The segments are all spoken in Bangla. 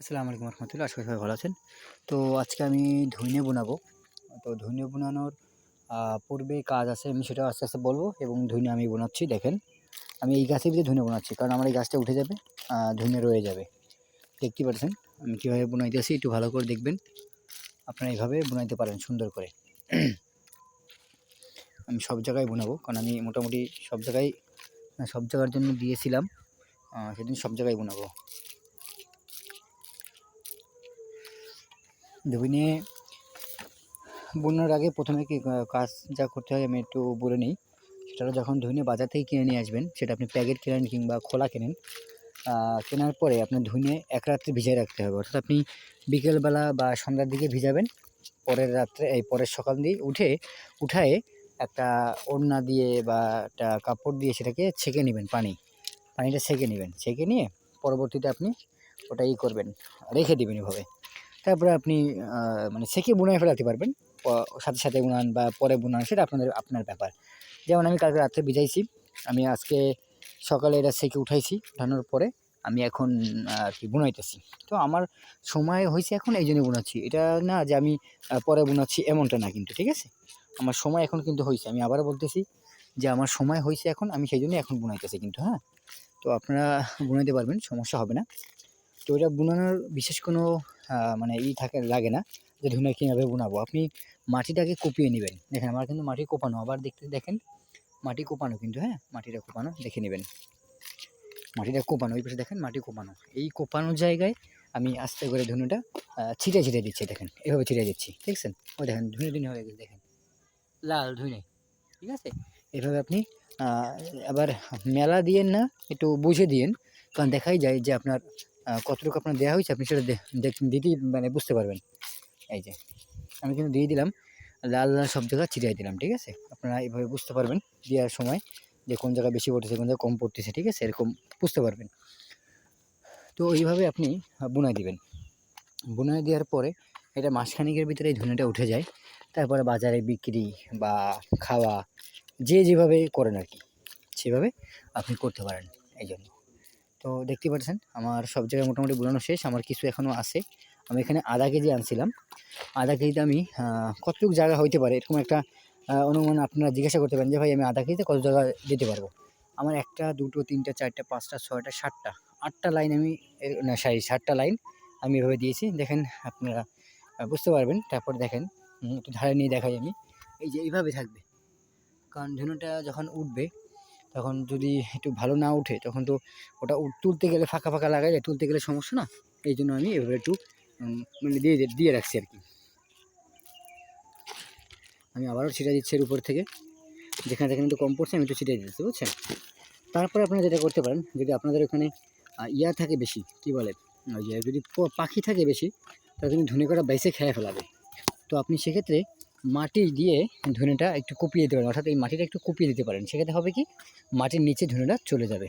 আসসালামু আলাইকুম রহমতুল্লাহ, আশা সবাই ভালো আছেন। তো আজকে আমি ধইনে বোনাবো। তো ধইনে বোনানোর পূর্বে কাজ আছে, আমি সেটা আস্তে আস্তে বলব এবং ধইনে আমি বোনাচ্ছি, দেখেন। আমি এই গাছের ভিতরে ধইনে বোনাচ্ছি, কারণ আমার এই গাছটা উঠে যাবে ধইনে রয়ে যাবে। দেখতে পাচ্ছেন আমি কীভাবে বোনাইতেছি, একটু ভালো করে দেখবেন। আপনারা এইভাবে বোনাইতে পারেন, সুন্দর করে। আমি সব জায়গায় বোনাবো, কারণ আমি মোটামুটি সব জায়গায়, সব জায়গার জন্য দিয়েছিলাম সেদিন সব জায়গায় বোনাবো। ধইনে বোনার আগে প্রথমে কি কাজ যা করতে হয় আমি একটু বলে নিই। সেটা যখন ধইনে বাজার থেকে কিনে নিয়ে আসবেন, সেটা আপনি প্যাকেট কেনেন কিংবা খোলা কেনেন কেনার পরে আপনার ধইনে এক রাত্রে ভিজিয়ে রাখতে হবে। অর্থাৎ আপনি বিকেলবেলা বা সন্ধ্যার দিকে ভিজাবেন, পরের রাত্রে, এই পরের সকাল দিয়ে উঠে, উঠায়ে একটা ওড়না দিয়ে বা একটা কাপড় দিয়ে সেটাকে ছেঁকে নেবেন পানি। পানিটা ছেঁকে নেবেন। ছেঁকে নিয়ে পরবর্তীতে আপনি ওটা ই করবেন, রেখে দেবেন এভাবে। তারপরে আপনি মানে সেকে বুনায় ফেলাতে পারবেন। সাথে সাথে বুনান বা পরে বুনান, সেটা আপনাদের, আপনার ব্যাপার। যেমন আমি কালকে রাত্রে ভিজাইছি, আমি আজকে সকালে এটা সেকে উঠাইছি, উঠানোর পরে আমি এখন আর কি বুনাইতেছি। তো আমার সময় হয়েছে এখন এই জন্য বোনাচ্ছি। এটা না যে আমি পরে বোনাচ্ছি এমনটা না কিন্তু, ঠিক আছে? আমার সময় এখন কিন্তু হয়েছে আমি আবারও বলতেছি যে আমার সময় হয়েছে এখন, আমি সেই জন্য এখন বুনাইতেছি কিন্তু হ্যাঁ? তো আপনারা বুনাইতে পারবেন, সমস্যা হবে না। তো এটা বুনানোর বিশেষ কোনো মানে ই থাকে, লাগে না যে ধুনে কীভাবে বুনাবো। আপনি মাটিটাকে কুপিয়ে নেবেন। দেখেন, আমার কিন্তু মাটি কোপানো, আবার দেখতে দেখেন, মাটি কোপানো কিন্তু হ্যাঁ? মাটিটা কোপানো, দেখে নেবেন। মাটিটা কোপানো, ওই পাশে দেখেন, মাটি কোপানো। এই কোপানোর জায়গায় আমি আস্তে করে ধুনুটা ছিটে ছিটে দিচ্ছি, দেখেন, এভাবে ছিটে দিচ্ছি, দেখছেন? ও দেখেন, ধুনে ধুনে হয়ে গেছে, দেখেন। লাল ধুনে, ঠিক আছে? এভাবে আপনি আবার মেলা দিয়েন না, একটু বুঝে দিয়েন, কারণ দেখাই যায় যে আপনার কতটুকু আপনার দেওয়া হয়েছে আপনি সেটা দিতেই মানে বুঝতে পারবেন। এই যে, আমি কিন্তু দিয়ে দিলাম, লাল লাল সব জায়গায় ছিটিয়ে দিলাম, ঠিক আছে? আপনারা এইভাবে বুঝতে পারবেন, দেওয়ার সময় যে কোন জায়গায় বেশি পড়তেছে, কোন জায়গায় কম পড়তেছে, ঠিক আছে? এরকম বুঝতে পারবেন। তো এইভাবে আপনি বুনাই দিবেন। বুনাই দেওয়ার পরে এটা মাসখানিকের ভিতরে এই ধনেটা উঠে যায়। তারপরে বাজারে বিক্রি বা খাওয়া, যে যেভাবে করেন আর কি, সেভাবে আপনি করতে পারেন এই জন্য তো দেখতে পাচ্ছেন, আমার সব জায়গায় মোটামুটি বোনানো শেষ, আমার কিছু এখনও আছে। আমি এখানে আধা কেজি আনছিলাম। আধা কেজিতে আমি কতটুকু জায়গা হইতে পারে, এরকম একটা অনুমান আপনারা জিজ্ঞাসা করতে পারেন যে, ভাই, আমি আধা কেজিতে কত জায়গা দিতে পারব? আমার একটা, দুটো, তিনটা, চারটা, পাঁচটা, ছয়টা, সাতটা, আটটা লাইন আমি না সরি সাতটা লাইন আমি এভাবে দিয়েছি। দেখেন, আপনারা বুঝতে পারবেন। তারপর দেখেন একটু ধারে নিয়ে দেখাই আমি। এই যে, এইভাবে থাকবে। কারণ ধনুটা যখন উঠবে তখন যদি একটু ভালো না উঠে তখন তো ওটা তুলতে গেলে ফাঁকা ফাঁকা লাগাই যায় তুলতে গেলে সমস্যা না? এই জন্য আমি এভাবে একটু মানে দিয়ে দিয়ে- রাখছি আর কি। আমি আবারও ছিটা দিচ্ছি এর উপর থেকে। যেখানে যেখানে একটু কম পড়ছে, আমি একটু ছিটিয়ে দিচ্ছি, বুঝছেন? তারপরে আপনারা যেটা করতে পারেন, যদি আপনাদের ওখানে ইয়া থাকে বেশি, কি বলে? যদি পাখি থাকে বেশি তাহলে তুমি ধনে করা বাইসে খেয়ে ফেলাবে। তো আপনি সেক্ষেত্রে মাটি দিয়ে ধনেটা একটু কুপিয়ে দিতে পারেন, অর্থাৎ এই মাটিটা একটু কুপিয়ে দিতে পারেন। সেক্ষেত্রে হবে কি? মাটির নিচে ধনেটা চলে যাবে।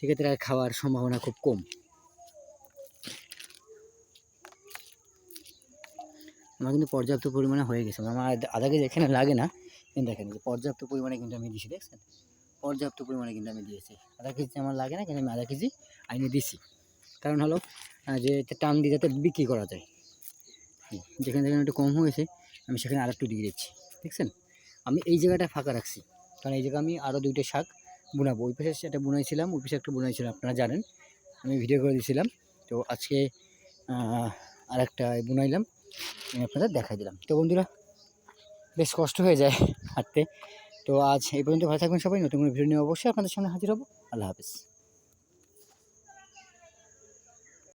সেক্ষেত্রে আর খাওয়ার সম্ভাবনা খুব কম। আমার কিন্তু পর্যাপ্ত পরিমাণে হয়ে গেছে। আমার আধা- কেজি এখানে লাগে না। কিন্তু দেখেন যে পর্যাপ্ত পরিমাণে কিন্তু আমি দিয়েছি, দেখছেন? পর্যাপ্ত পরিমাণে কিন্তু আমি দিয়েছি। আধা কেজি আমার লাগে না, কিন্তু আমি আধা কেজি আইনে দিছি। কারণ হলো যে টান দিয়ে যাতে বিক্রি করা যায়। যেখানে যেখানে একটু কম হয়েছে আমি সেখানে আর একটু দিয়ে দিচ্ছি দেখছেন? আমি এই জায়গাটা ফাঁকা রাখছি, কারণ এই জায়গায় আমি আরও দুইটা শাক বুনাবো। ওই পাশে সেটা বুনাইছিলাম, ওই পাশে একটা বুনাইছিলাম, আপনারা জানেন। আমি ভিডিও করে দিয়েছিলাম তো আজকে আর একটা বুনাইলাম, আমি আপনাদের দেখাই দিলাম। তো বন্ধুরা, বেশ কষ্ট হয়ে যায় হাঁটতে। তো আজ এই পর্যন্ত ভালো থাকবেন সবাই, নতুন কোনো ভিডিও নিয়ে অবশ্যই আপনাদের সামনে হাজির হব। আল্লাহ হাফিজ।